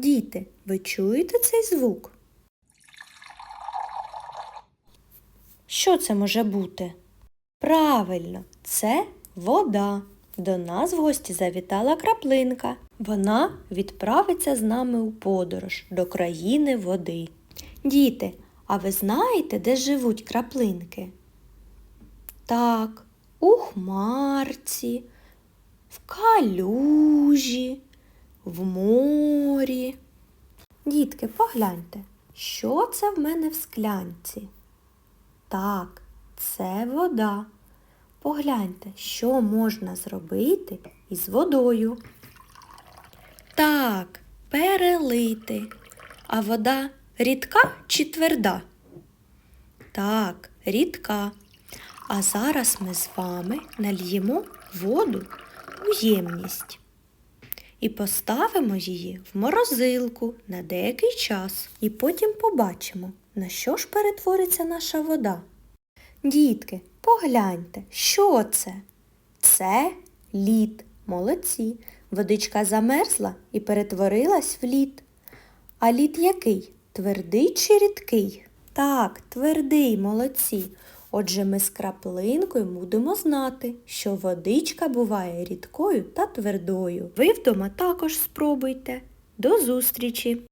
Діти, ви чуєте цей звук? Що це може бути? Правильно, це вода. До нас в гості завітала краплинка. Вона відправиться з нами у подорож до країни води. Діти, а ви знаєте, де живуть краплинки? Так, у хмарці, в калюжі, в морі. Дітки, погляньте, що це в мене в склянці? Так, це вода. Погляньте, що можна зробити із водою. Так, перелити. А вода рідка чи тверда? Так, рідка. А зараз ми з вами нальємо воду у ємність і поставимо її в морозилку на деякий час. І потім побачимо, на що ж перетвориться наша вода. Дітки, погляньте, що це? Це лід. Молодці. Водичка замерзла і перетворилась в лід. А лід який? Твердий чи рідкий? Так, твердий, молодці. Отже, ми з краплинкою будемо знати, що водичка буває рідкою та твердою. Ви вдома також спробуйте. До зустрічі!